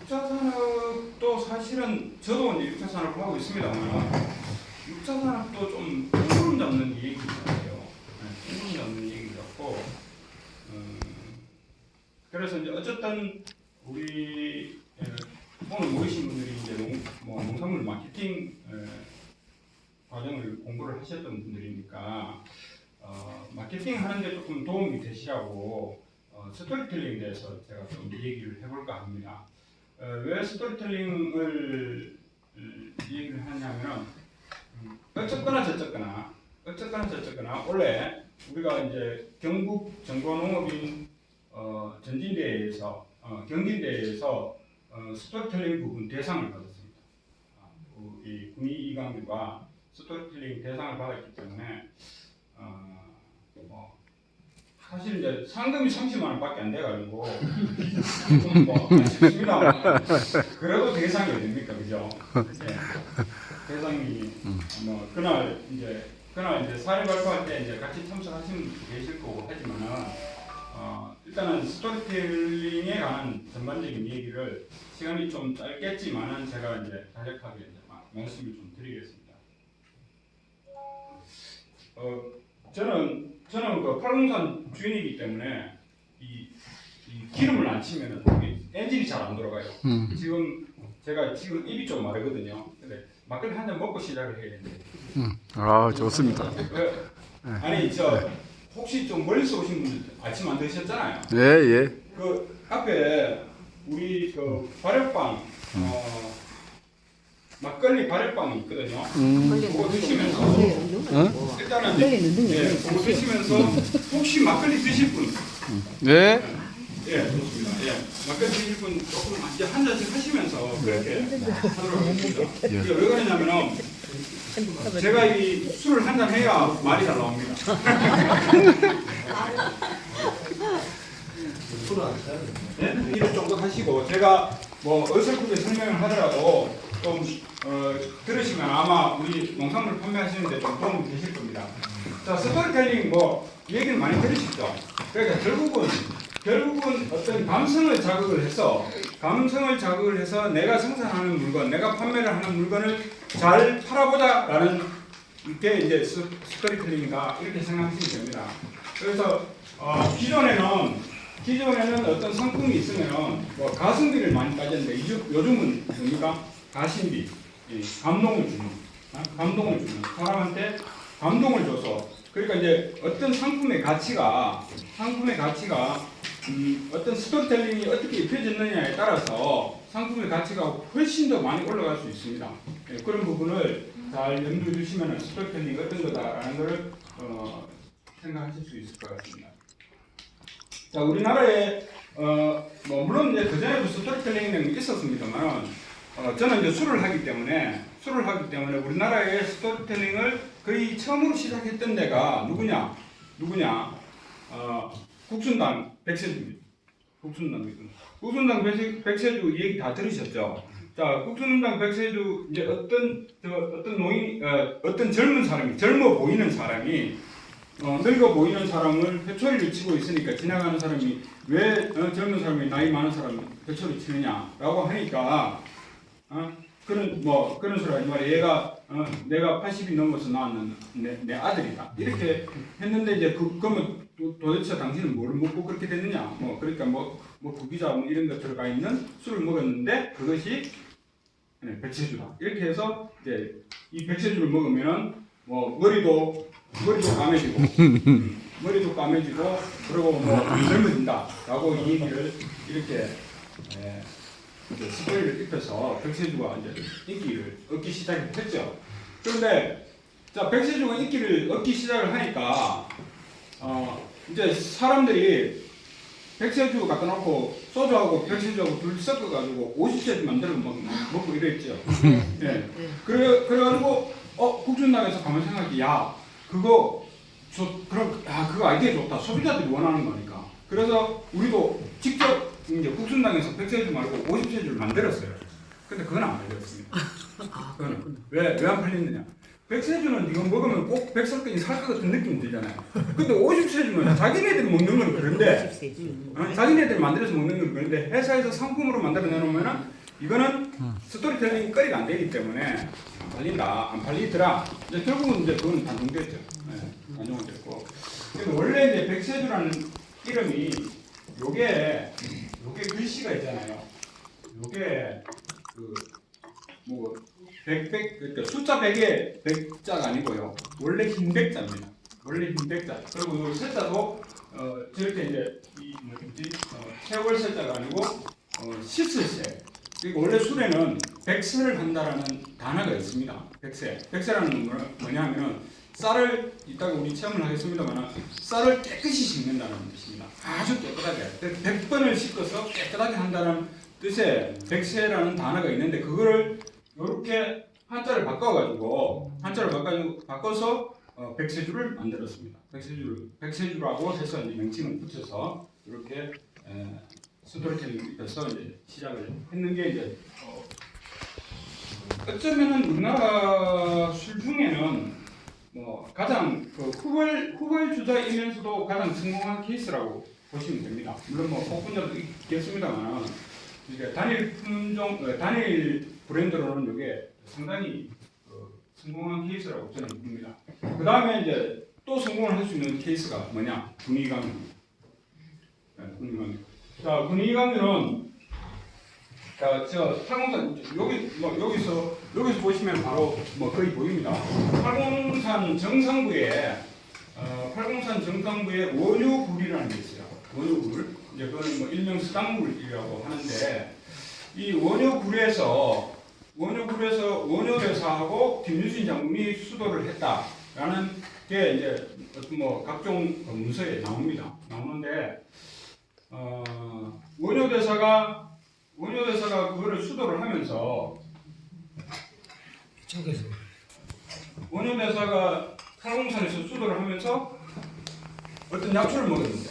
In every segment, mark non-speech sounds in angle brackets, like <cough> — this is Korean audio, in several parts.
육자 산업도 사실은 저도 이제 육자 산업을 하고 있습니다만 육자 산업도 좀 뜬구름 잡는 얘기 같아요. 네, 잡는 얘기 같고 음, 그래서 이제 어쨌든 우리 에, 오늘 모이신 분들이 이제 농, 뭐 농산물 마케팅 에, 과정을 공부를 하셨던 분들이니까 어, 마케팅 하는데 조금 도움이 되시라고 어, 스토리텔링에 대해서 제가 좀 얘기를 해볼까 합니다. 어, 왜 스토리텔링을 음, 얘기를 하냐면 음, 어쨌거나 저쨌거나 어쨌거나 저쨌거나 원래 우리가 이제 경북 정보농업인 어, 전진대회에서 어, 경진대회에서 어, 스토리텔링 부분 대상을 받았습니다. 아, 이 군이 이강규가 스토리텔링 대상을 받았기 때문에 어, 뭐 사실 이제 상금이 30만 원밖에 안 돼가지고 좀뭐 아쉽습니다. 그래도 대상이 어딥니까, 그죠? 예. 대상이 뭐 그날 이제 그날 이제 사례 발표할 때 이제 같이 참석하시는 분도 계실 거고 하지만은 어, 일단은 스토리텔링에 관한 전반적인 얘기를 시간이 좀 짧겠지만은 제가 이제 간략하게 이제 마- 말씀을 좀 드리겠습니다. 어, 저는 저는 그 팔공산 주인이기 때문에 이, 이 기름을 안 치면은 이게 엔진이 잘 안 돌아가요. 음. 지금 제가 지금 입이 좀 마르거든요. 근데 막걸리 한 잔 먹고 시작을 해야 되는데. 아 좋습니다. 그, 아니 저 혹시 좀 멀리서 오신 분들 아침 안 드셨잖아요. 예 예. 그 앞에 우리 그 발효빵 어, 막걸리 발효빵이 있거든요. 음. 그거 드시면서 어? 일단은 막걸리 넣는 게 예, 그거 드시면서 혹시 막걸리 드실 분 예. 예, 좋습니다. 예, 막걸리 드실 분 조금 이제 한 잔씩 하시면서 그렇게 하도록 하겠습니다. 예. 이게 왜 그러냐면은 제가 이 술을 한 잔 해야 말이 잘 나옵니다. 네? 이를 정도 하시고 제가 뭐 어설프게 설명을 하더라도 좀 어, 들으시면 아마 우리 농산물 판매하시는데 좀 도움이 되실 겁니다. 자 스토리텔링 뭐 얘기를 많이 들으시죠. 그러니까 결국은 결국은 어떤 감성을 자극을 해서 감성을 자극을 해서 내가 생산하는 물건, 내가 판매를 하는 물건을 잘 팔아보자라는 게 이제 스, 스토리텔링이다 이렇게 생각하시면 됩니다. 그래서 어, 기존에는 기존에는 어떤 상품이 있으면 뭐 가성비를 많이 따졌는데 요즘, 요즘은 뭡니까 가심비, 이 감동을 주는, 아, 감동을 주는 사람한테 감동을 줘서 그러니까 이제 어떤 상품의 가치가 상품의 가치가 음, 어떤 스토리텔링이 어떻게 입혀졌느냐에 따라서 상품의 가치가 훨씬 더 많이 올라갈 수 있습니다. 예, 그런 부분을 잘 염두에 두시면 스토리텔링이 어떤 거다라는 것을 어, 생각하실 수 있을 것 같습니다. 자, 우리나라에 어, 뭐 물론 이제 그 전에도 스토리텔링이 있었습니다만 어, 저는 이제 술을 하기 때문에 술을 하기 때문에 우리나라의 스토리텔링을 거의 처음으로 시작했던 데가 누구냐? 누구냐? 어, 국순당 백세주입니다. 국순당입니다. 국순당 백세, 백세주 얘기 다 들으셨죠? 자, 국순당 백세주 이제 어떤 저 어떤 노인 어, 어떤 젊은 사람이 젊어 보이는 사람이 어, 늙어 보이는 사람을 회초리를 치고 있으니까 지나가는 사람이 왜 어, 젊은 사람이 나이 많은 사람이 회초리 치느냐라고 하니까 어, 그런 뭐 그런 소리 하지 얘가 어, 내가 80이 넘어서 낳았는 내, 내 아들이다. 이렇게 했는데 이제 그 그러면 도, 도대체 당신은 뭘 먹고 그렇게 됐느냐? 뭐 그러니까 뭐뭐 구기자 뭐 이런 것 들어가 있는 술을 먹었는데 그것이 네, 백세주다. 이렇게 해서 이제 이 백세주를 먹으면 뭐 머리도 머리도 까매지고 음, <laughs> 머리도 까매지고 그리고 뭐 젊어진다라고 이 얘기를 이렇게 예, 이제 스토리를 입혀서 백세주가 이제 인기를 얻기 시작했죠. 그런데 자 백세주가 인기를 얻기 시작을 하니까 어 이제 사람들이 백세주 갖다 놓고 소주하고 백세주하고 둘 섞어가지고 50세주 만들어 먹, 먹고 이랬죠. <laughs> 예. 그래 그래가지고 어 국준당에서 가만 생각해 야 그거 저 그럼 아 그거 아이디어 좋다 소비자들이 원하는 거니까 그래서 우리도 직접 이제 국순당에서 100세주 말고 50세주를 만들었어요 근데 그건 안 팔렸습니다 <laughs> 그거는 왜왜 안 팔렸느냐 백세주는 이거 먹으면 꼭 백설까지 살 것 같은 느낌이 들잖아요. 근데 50세주는 자기네들이 먹는 건 그런데 어, 자기네들이 만들어서 먹는 건 그런데 회사에서 상품으로 만들어 내놓으면은 이거는 스토리텔링이 거리가 안 되기 때문에 안 팔린다, 안 팔리더라. 이제 결국은 이제 그건 단종됐죠. 네, 단종됐고. 근데 원래 이제 백세주라는 이름이 요게 요게 글씨가 있잖아요. 요게 그뭐 백백 그러니까 숫자 백에 백자가 아니고요. 원래 흰 백자입니다. 원래 흰 백자. 그리고 요 세자도 어 저렇게 이제 이 뭐지 어, 세월 세자가 아니고 어 씻을 세. 그리고 원래 술에는 백세를 한다라는 단어가 있습니다. 백세. 백세라는 건 뭐냐면은 쌀을 이따가 우리 체험을 하겠습니다만 쌀을 깨끗이 씻는다는 뜻입니다. 아주 깨끗하게. 백 번을 씻어서 깨끗하게 한다는 뜻의 백세라는 단어가 있는데 그거를 이렇게 한자를 바꿔가지고 한자를 바꿔 바꿔서 어, 백세주를 만들었습니다. 백세주를 백세주라고 해서 이제 명칭을 붙여서 이렇게 에, 스토리텔링 입혀서 이제 시작을 했는 게 이제 어, 어쩌면은 우리나라 술 중에는 뭐 가장 그 후발 후발 주자이면서도 가장 성공한 케이스라고 보시면 됩니다. 물론 뭐 폭분자도 있겠습니다만 이게 단일 품종 어, 단일 브랜드로는 이게 상당히 그 성공한 케이스라고 저는 봅니다. 그 다음에 이제 또 성공을 할 수 있는 케이스가 뭐냐 군의감유. 네, 군의감유. 자 군의감유는 자저 팔공산 여기 뭐 여기서 여기서 보시면 바로 뭐 거의 보입니다. 팔공산 정상부에 어, 팔공산 정상부에 원효굴이라는 게 있어요. 원효굴 이제 그거는 뭐 일명 수당물이라고 하는데 이 원효굴에서 원효굴에서 원효대사하고 김유신 장군이 수도를 했다라는 게 이제 뭐 각종 그 문서에 나옵니다. 나오는데 어, 원효대사가 원효대사가 그거를 수도를 하면서 저기서. 원효대사가 팔공산에서 수도를 하면서 어떤 약초를 먹었는데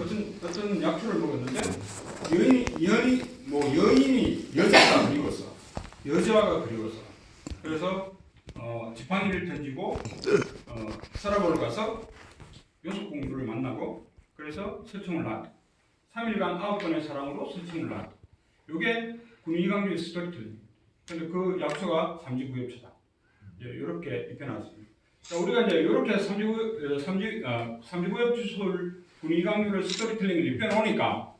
어떤 어떤 약초를 먹었는데 여인이 여인이 뭐 여인이 여자가 그리웠어 여자가 그리웠어 그래서 어, 지팡이를 던지고 어, 서랍으로 가서 여섯 공주를 만나고 그래서 설정을 낳았다. 3일간 아홉 번의 사랑으로 설정을 낳았다 요게 군의강조의 스토리텔링 근데 그 약초가 삼지구엽초다 이렇게 입혀놨습니다. 자, 우리가 이제 이렇게 삼지구 삼지 어, 삼지구엽 주술 군의강유를 스토리텔링을 입혀놓으니까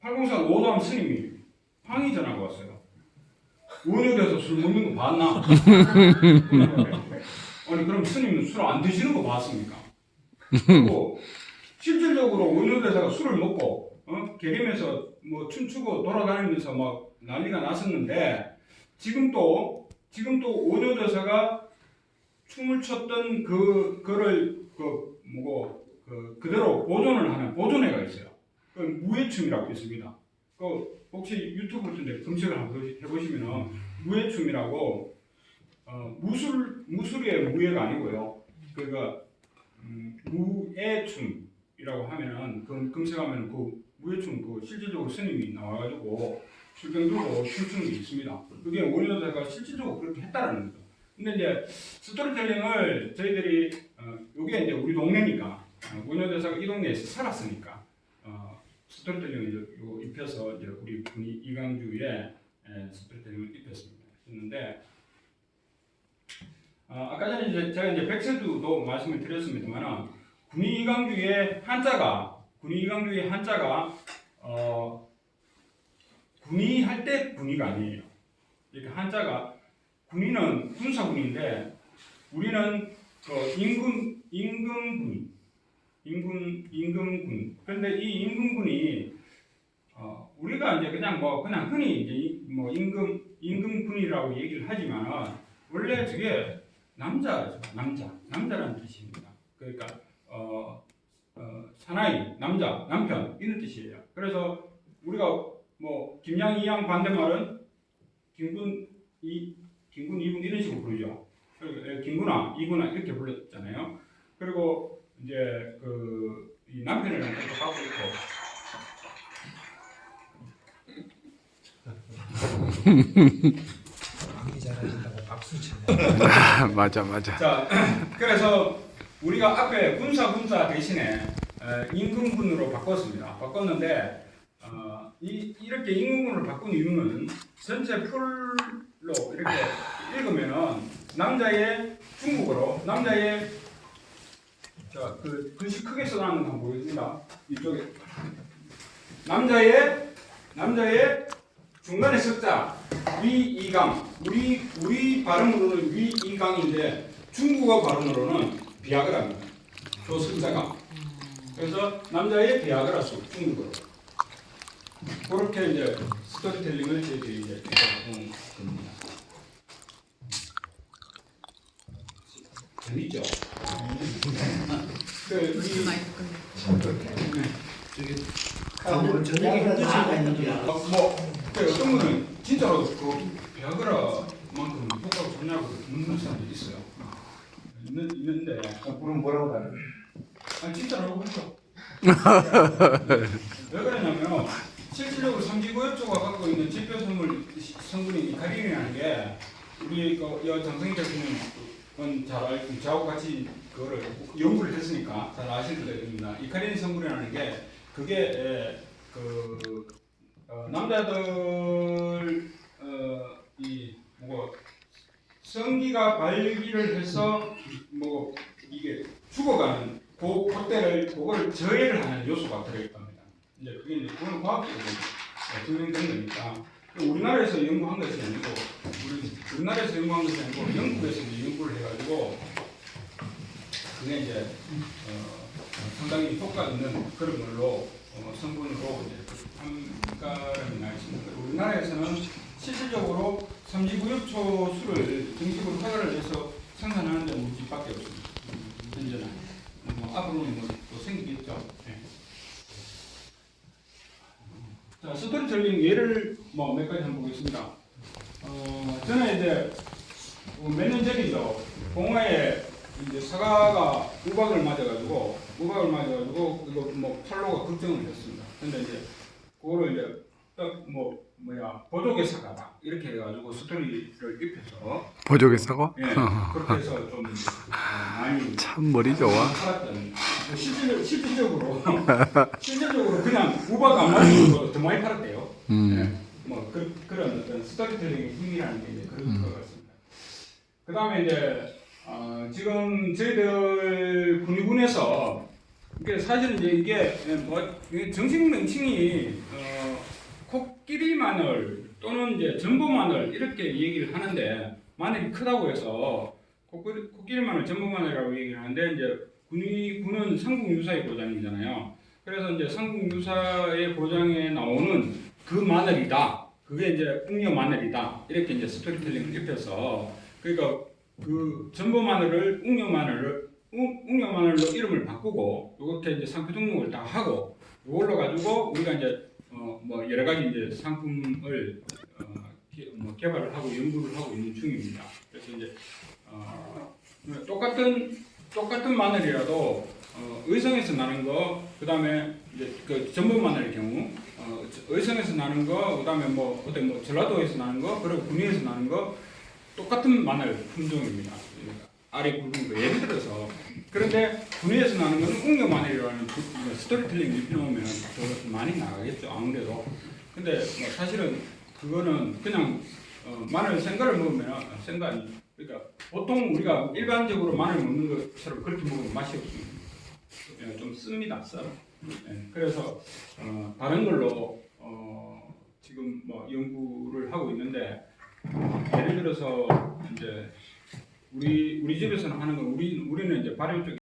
팔공산 오도암 스님이 항의 전화가 왔어요. 원효대에서 술 먹는 거 봤나? <laughs> 아니 그럼 스님은 술 안 드시는 거 봤습니까? <laughs> 그리고 실질적으로 원효대사가 술을 먹고 어? 계림에서 뭐 춤추고 돌아다니면서 막 난리가 났었는데 지금 또 지금 또 원효대사가 춤을 췄던 그 그를 그 뭐고 그 그대로 보존을 하는 보존회가 있어요. 그 무예춤이라고 있습니다. 그 혹시 유튜브 같은데 검색을 한번 해보시면은 무예춤이라고 어, 무술 무술의 무예가 아니고요. 그가 음, 무예춤 이라고 하면은 그 검색하면 그 무예춤 그 실질적으로 스님이 나와가지고 술병 들고 게 있습니다. 그게 원효대사가 실질적으로 그렇게 했다라는 거죠. 근데 이제 스토리텔링을 저희들이 어, 요게 이제 우리 동네니까 어, 원효대사가 이 동네에서 살았으니까 어, 스토리텔링을 이제 요 입혀서 이제 우리 군이 이강주에 에, 스토리텔링을 입혔습니다. 했는데 어, 아까 전에 이제 제가 이제 백세두도 말씀을 드렸습니다만은 군이 이강주의 한자가 군이 이강주의 한자가 어, 군이 할 때 군이가 아니에요. 이렇게 한자가 군인은 군사군인데 우리는 그 임금 임금군 임금 임금군 그런데 이 임금군이 어, 우리가 이제 그냥 뭐 그냥 흔히 이제 이- 뭐 임금 임금군이라고 얘기를 하지만 원래 저게 남자죠 남자 남자라는 뜻입니다. 그러니까 어, 어, 사나이 남자 남편 이런 뜻이에요. 그래서 우리가 뭐 김양 이양 반대말은 김군 이 김군 이군 이런 식으로 부르죠. 그리고 에, 김군아 이군아 이렇게 불렀잖아요. 그리고 이제 그이 남편이랑 또 하고 있고 박수 <laughs> 맞아 맞아. 자, 그래서 우리가 앞에 군사 군사 대신에 어, 임금군으로 바꿨습니다. 바꿨는데 어, 이, 이렇게 임금군으로 바꾼 이유는 전체 풀로 이렇게 읽으면은 남자의 중국어로 남자의 자 그 글씨 크게 써놨는 거 한번 보여줍니다. 이쪽에 남자의 남자의 중간에 석자 위이강 우리 우리 발음으로는 위이강인데 중국어 발음으로는 비아그라입니다. 조 석자가 그래서 남자의 비아그라수 중국어로 그렇게 이제 스토리텔링을 저희들이 이제 해온 겁니다. 재밌죠? 그 우리 뭐 저녁에 힘드신가 있는지 어, 뭐, 그 어떤 분은 진짜로 그 비아그라만큼 효과가 좋냐고 묻는 사람도 있어요. 있는, 있는데, 그럼 뭐라고 하는 아니, 진짜라고 하죠. <laughs> 왜 그러냐면, 실질적으로 삼지구엽초가 갖고 있는 지표 성분, 성분인 이카린이라는 게, 우리 그, 여 장성희 대표님은 잘 알고, 저하고 같이 그거를 연구를 했으니까 잘 아실 겁니다. 이카린 성분이라는 게, 그게, 에, 그, 어, 남자들 어, 이뭐 성기가 발기를 해서 뭐 이게 죽어가는 그 그때를 그걸 저해를 하는 요소가 들어있답니다. 이제 그게 이제 그건 과학적으로 어, 증명된 거니까 우리나라에서 연구한 것이 아니고 우리 우리나라에서 연구한 것이 아니고 영국에서 연구를 해가지고 그게 이제 어, 상당히 효과 있는 그런 걸로 어, 성분으로 이제 나 있습니다. 그리고 우리나라에서는 실질적으로 삼지구엽초 수를 정식으로 허가를 내서 생산하는 데는 우리 집밖에 없습니다. 음, 현재는 뭐 앞으로는 뭐또 생기겠죠. 네. 자 스토리텔링 예를 뭐 몇 가지 한번 보겠습니다. 어, 저는 이제 몇 년 전이죠. 공화에 이제 사과가 우박을 맞아가지고 우박을 맞아가지고 이거 뭐 팔로가 걱정을 했습니다. 근데 이제 그거를 이제 딱 뭐 뭐야 보조개 사과다 이렇게 해가지고 스토리를 입혀서 보조개 사과? 예 그렇게 해서 좀 어, 많이 참 머리 좋아. 팔았던 실질 실질적으로 <laughs> 실질적으로 그냥 우박 안 맞는 거더 많이 팔았대요. 음. 네, 뭐 그, 그런 어떤 스토리텔링의 힘이라는 게 이제 그런 것 같습니다. 그 다음에 이제 어, 지금 저희들 군의군에서 이게 사실은 이제 이게 뭐 정식 명칭이 어, 코 끼리 마늘 또는 이제 전보 마늘 이렇게 얘기를 하는데 마늘이 크다고 해서 코끼리, 코끼리 마늘, 전보 마늘이라고 얘기를 하는데 이제 군의군은 삼국유사의 고장이잖아요. 그래서 이제 삼국유사의 고장에 나오는 그 마늘이다. 그게 이제 웅녀 마늘이다. 이렇게 이제 스토리텔링을 입혀서 그러니까 그 전보 마늘을 웅녀 마늘을 웅- 웅녀 마늘로 이름을 바꾸고 이렇게 이제 상표 등록을 다 하고 이걸로 가지고 우리가 이제 어 뭐 여러 가지 이제 상품을 어, 개, 뭐 개발을 하고 연구를 하고 있는 중입니다. 그래서 이제 어, 똑같은 똑같은 마늘이라도 어, 의성에서 나는 거, 그 다음에 이제 그 전분 마늘의 경우, 어, 의성에서 나는 거, 그 다음에 뭐 어떤 뭐 전라도에서 나는 거, 그리고 군위에서 나는 거 똑같은 마늘 품종입니다. 알이 굵은 거 예를 들어서 그런데 군위에서 나는 웅녀 마늘이라는 그- 그 스토리텔링 입혀놓으면 더 많이 나가겠죠 아무래도. 근데 뭐 사실은 그거는 그냥 어, 마늘 생과를 먹으면 아, 생과 아니 그러니까 보통 우리가 일반적으로 마늘 먹는 것처럼 그렇게 먹으면 맛이 없습니다. 예, 좀 씁니다, 써. 예, 그래서 어, 다른 걸로 어, 지금 뭐 연구를 하고 있는데 어, 예를 들어서 이제 우리 우리 집에서는 하는 건 우리 우리는 이제 발효 쪽